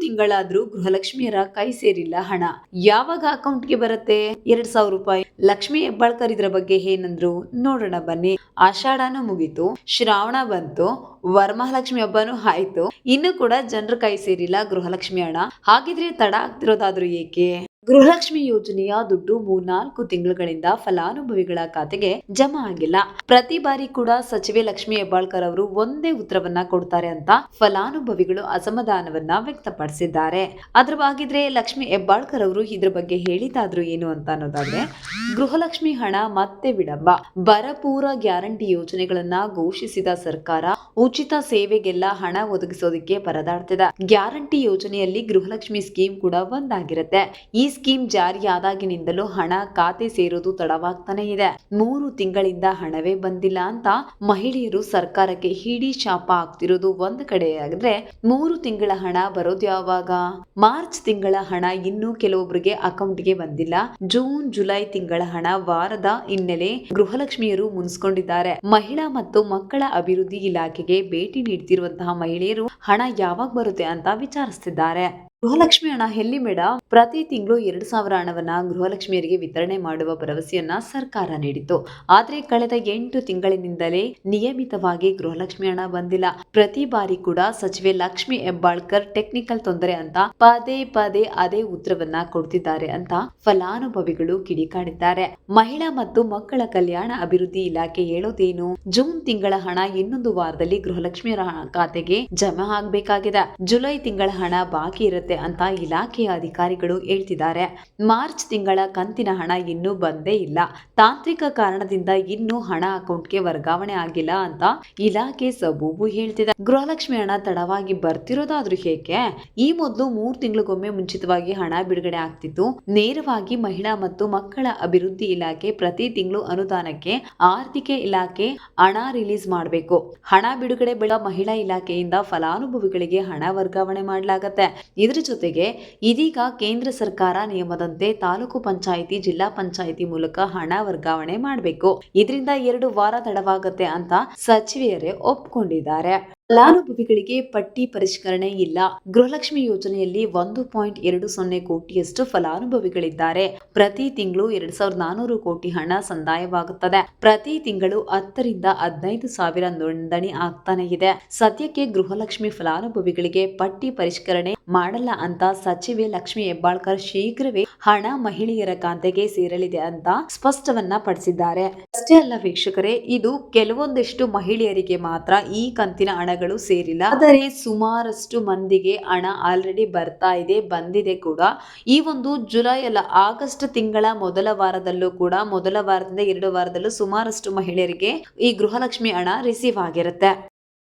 ತಿಂಗಳಾದ್ರೂ ಗೃಹಲಕ್ಷ್ಮಿಯರ ಕೈ ಸೇರಿಲ್ಲ ಹಣ. ಯಾವಾಗ ಅಕೌಂಟ್ಗೆ ಬರುತ್ತೆ? ಎರಡ್ ಸಾವಿರ ರೂಪಾಯಿ. ಲಕ್ಷ್ಮಿ ಹೆಬ್ಬಾಳ್ಕರ್ ಇದ್ರ ಬಗ್ಗೆ ಏನಂದ್ರು ನೋಡೋಣ ಬನ್ನಿ. ಆಷಾಢನೂ ಮುಗೀತು. ಶ್ರಾವಣ ಬಂತು. ವರಮಹಾಲಕ್ಷ್ಮಿ ಹಬ್ಬನೂ ಆಯ್ತು. ಇನ್ನು ಕೂಡ ಜನರ ಕೈ ಸೇರಿಲ್ಲ ಗೃಹಲಕ್ಷ್ಮಿ ಹಣ. ಹಾಗಿದ್ರೆ ತಡ ಆಗ್ತಿರೋದಾದ್ರೂ ಏಕೆ? ಗೃಹಲಕ್ಷ್ಮಿ ಯೋಜನೆಯ ದುಡ್ಡು ಮೂರ್ನಾಲ್ಕು ತಿಂಗಳುಗಳಿಂದ ಫಲಾನುಭವಿಗಳ ಖಾತೆಗೆ ಜಮಾ ಆಗಿಲ್ಲ. ಪ್ರತಿ ಬಾರಿ ಕೂಡ ಸಚಿವೆ ಲಕ್ಷ್ಮಿ ಹೆಬ್ಬಾಳ್ಕರ್ ಅವರು ಒಂದೇ ಉತ್ತರವನ್ನ ಕೊಡ್ತಾರೆ ಅಂತ ಫಲಾನುಭವಿಗಳು ಅಸಮಾಧಾನವನ್ನ ವ್ಯಕ್ತಪಡಿಸಿದ್ದಾರೆ. ಅದ್ರ ಬಾಗಿದ್ರೆ ಲಕ್ಷ್ಮಿ ಹೆಬ್ಬಾಳ್ಕರ್ ಅವರು ಇದ್ರ ಬಗ್ಗೆ ಹೇಳಿದಾದ್ರು ಏನು ಅಂತ ಅನ್ನೋದಾದ್ರೆ, ಗೃಹಲಕ್ಷ್ಮಿ ಹಣ ಮತ್ತೆ ವಿಳಂಬ. ಬರಪೂರ ಗ್ಯಾರಂಟಿ ಯೋಜನೆಗಳನ್ನ ಘೋಷಿಸಿದ ಸರ್ಕಾರ ಉಚಿತ ಸೇವೆಗೆಲ್ಲ ಹಣ ಒದಗಿಸೋದಕ್ಕೆ ಪರದಾಡ್ತಿದೆ. ಗ್ಯಾರಂಟಿ ಯೋಜನೆಯಲ್ಲಿ ಗೃಹಲಕ್ಷ್ಮಿ ಸ್ಕೀಮ್ ಕೂಡ ಒಂದಾಗಿರುತ್ತೆ. ಈ ಸ್ಕೀಮ್ ಜಾರಿಯಾದಾಗಿನಿಂದಲೂ ಹಣ ಖಾತೆ ಸೇರೋದು ತಡವಾಗ್ತಾನೆ ಇದೆ. ಮೂರು ತಿಂಗಳಿಂದ ಹಣವೇ ಬಂದಿಲ್ಲ ಅಂತ ಮಹಿಳೆಯರು ಸರ್ಕಾರಕ್ಕೆ ಹಿಡಿ ಶಾಪ ಆಗ್ತಿರೋದು ಒಂದ್ ಕಡೆ ಆದ್ರೆ ಮೂರು ತಿಂಗಳ ಹಣ ಬರೋದು ಯಾವಾಗ? ಮಾರ್ಚ್ ತಿಂಗಳ ಹಣ ಇನ್ನೂ ಕೆಲವೊಬ್ಬರಿಗೆ ಅಕೌಂಟ್ಗೆ ಬಂದಿಲ್ಲ. ಜೂನ್, ಜುಲೈ ತಿಂಗಳ ಹಣ ವಾರದ ಹಿನ್ನೆಲೆ ಗೃಹಲಕ್ಷ್ಮಿಯರು ಮುನ್ಸ್ಕೊಂಡಿದ್ದಾರೆ. ಮಹಿಳಾ ಮತ್ತು ಮಕ್ಕಳ ಅಭಿವೃದ್ಧಿ ಇಲಾಖೆಗೆ ಭೇಟಿ ನೀಡ್ತಿರುವಂತಹ ಮಹಿಳೆಯರು ಹಣ ಯಾವಾಗ ಬರುತ್ತೆ ಅಂತ ವಿಚಾರಿಸ್ತಿದ್ದಾರೆ. ಗೃಹಲಕ್ಷ್ಮಿ ಹಣ ಎಲ್ಲಿ ಮೇಡಮ್ ಪ್ರತಿ ತಿಂಗಳು ಎರಡು ಸಾವಿರ ಹಣವನ್ನ ಗೃಹಲಕ್ಷ್ಮಿಯರಿಗೆ ವಿತರಣೆ ಮಾಡುವ ಭರವಸೆಯನ್ನ ಸರ್ಕಾರ ನೀಡಿತ್ತು. ಆದ್ರೆ ಕಳೆದ ಎಂಟು ತಿಂಗಳಿನಿಂದಲೇ ನಿಯಮಿತವಾಗಿ ಗೃಹಲಕ್ಷ್ಮಿ ಹಣ ಬಂದಿಲ್ಲ. ಪ್ರತಿ ಬಾರಿ ಕೂಡ ಸಚಿವೆ ಲಕ್ಷ್ಮಿ ಹೆಬ್ಬಾಳ್ಕರ್ ಟೆಕ್ನಿಕಲ್ ತೊಂದರೆ ಅಂತ ಪದೇ ಪದೇ ಅದೇ ಉತ್ತರವನ್ನ ಕೊಡ್ತಿದ್ದಾರೆ ಅಂತ ಫಲಾನುಭವಿಗಳು ಕಿಡಿಕಾಡಿದ್ದಾರೆ. ಮಹಿಳಾ ಮತ್ತು ಮಕ್ಕಳ ಕಲ್ಯಾಣ ಅಭಿವೃದ್ಧಿ ಇಲಾಖೆ ಹೇಳೋದೇನು? ಜೂನ್ ತಿಂಗಳ ಹಣ ಇನ್ನೊಂದು ವಾರದಲ್ಲಿ ಗೃಹಲಕ್ಷ್ಮಿಯರ ಖಾತೆಗೆ ಜಮಾ ಆಗ್ಬೇಕಾಗಿದೆ. ಜುಲೈ ತಿಂಗಳ ಹಣ ಬಾಕಿ ಇರುತ್ತೆ ಅಂತ ಇಲಾಖೆಯ ಅಧಿಕಾರಿಗಳು ಹೇಳ್ತಿದ್ದಾರೆ. ಮಾರ್ಚ್ ತಿಂಗಳ ಕಂತಿನ ಹಣ ಇನ್ನೂ ಬಂದೇ ಇಲ್ಲ. ತಾಂತ್ರಿಕ ಕಾರಣದಿಂದ ಇನ್ನೂ ಹಣ ಅಕೌಂಟ್ಗೆ ವರ್ಗಾವಣೆ ಆಗಿಲ್ಲ ಅಂತ ಇಲಾಖೆ ಸಬೂಬು ಹೇಳ್ತಿದೆ. ಗೃಹಲಕ್ಷ್ಮಿ ಹಣ ತಡವಾಗಿ ಬರ್ತಿರೋದಾದ್ರೂ ಹೇಗೆ? ಈ ಮೊದಲು ಮೂರು ತಿಂಗಳಿಗೊಮ್ಮೆ ಮುಂಚಿತವಾಗಿ ಹಣ ಬಿಡುಗಡೆ ಆಗ್ತಿತ್ತು. ನೇರವಾಗಿ ಮಹಿಳಾ ಮತ್ತು ಮಕ್ಕಳ ಅಭಿವೃದ್ಧಿ ಇಲಾಖೆ ಪ್ರತಿ ತಿಂಗಳು ಅನುದಾನಕ್ಕೆ ಆರ್ಥಿಕ ಇಲಾಖೆ ಹಣ ರಿಲೀಸ್ ಮಾಡಬೇಕು. ಹಣ ಬಿಡುಗಡೆ ಬೆಳ ಮಹಿಳಾ ಇಲಾಖೆಯಿಂದ ಫಲಾನುಭವಿಗಳಿಗೆ ಹಣ ವರ್ಗಾವಣೆ ಮಾಡಲಾಗತ್ತೆ. ಜೊತೆಗೆ ಇದೀಗ ಕೇಂದ್ರ ಸರ್ಕಾರ ನಿಯಮದಂತೆ ತಾಲೂಕು ಪಂಚಾಯಿತಿ, ಜಿಲ್ಲಾ ಪಂಚಾಯಿತಿ ಮೂಲಕ ಹಣ ವರ್ಗಾವಣೆ ಮಾಡಬೇಕು. ಇದರಿಂದ ಎರಡು ವಾರ ತಡವಾಗುತ್ತೆ ಅಂತ ಸಚಿವೆಯರೇ ಒಪ್ಪಿಕೊಂಡಿದ್ದಾರೆ ಫಲಾನುಭವಿಗಳಿಗೆ ಪಟ್ಟಿ ಪರಿಷ್ಕರಣೆ ಇಲ್ಲ. ಗೃಹಲಕ್ಷ್ಮಿ ಯೋಜನೆಯಲ್ಲಿ ಒಂದು ಪಾಯಿಂಟ್ ಎರಡು ಸೊನ್ನೆ ಕೋಟಿಯಷ್ಟು ಫಲಾನುಭವಿಗಳಿದ್ದಾರೆ. ಪ್ರತಿ ತಿಂಗಳು ಎರಡ್ ಸಾವಿರದ ನಾನೂರು ಕೋಟಿ ಹಣ ಸಂದಾಯವಾಗುತ್ತದೆ. ಪ್ರತಿ ತಿಂಗಳು ಹತ್ತರಿಂದ ಹದಿನೈದು ಸಾವಿರ ನೋಂದಣಿ ಆಗ್ತಾನೆ ಇದೆ. ಸದ್ಯಕ್ಕೆ ಗೃಹಲಕ್ಷ್ಮಿ ಫಲಾನುಭವಿಗಳಿಗೆ ಪಟ್ಟಿ ಪರಿಷ್ಕರಣೆ ಮಾಡಲ್ಲ ಅಂತ ಸಚಿವೆ ಲಕ್ಷ್ಮಿ ಹೆಬ್ಬಾಳ್ಕರ್ ಶೀಘ್ರವೇ ಹಣ ಮಹಿಳೆಯರ ಖಾತೆಗೆ ಸೇರಲಿದೆ ಅಂತ ಸ್ಪಷ್ಟವನ್ನ ಪಡಿಸಿದ್ದಾರೆ. ಅಷ್ಟೇ ಅಲ್ಲ ವೀಕ್ಷಕರೇ, ಇದು ಕೆಲವೊಂದಿಷ್ಟು ಮಹಿಳೆಯರಿಗೆ ಮಾತ್ರ ಈ ಕಂತಿನ ಹಣಗಳು ಸೇರಿಲ್ಲ. ಆದರೆ ಸುಮಾರಷ್ಟು ಮಂದಿಗೆ ಹಣ ಆಲ್ರೆಡಿ ಬರ್ತಾ ಇದೆ, ಬಂದಿದೆ ಕೂಡ. ಈ ಒಂದು ಜುಲೈ ಅಲ್ಲ, ಆಗಸ್ಟ್ ತಿಂಗಳ ಮೊದಲ ವಾರದಲ್ಲೂ ಕೂಡ, ಮೊದಲ ವಾರದಿಂದ ಎರಡು ವಾರದಲ್ಲೂ ಸುಮಾರಷ್ಟು ಮಹಿಳೆಯರಿಗೆ ಈ ಗೃಹಲಕ್ಷ್ಮಿ ಹಣ ರಿಸೀವ್ ಆಗಿರುತ್ತೆ.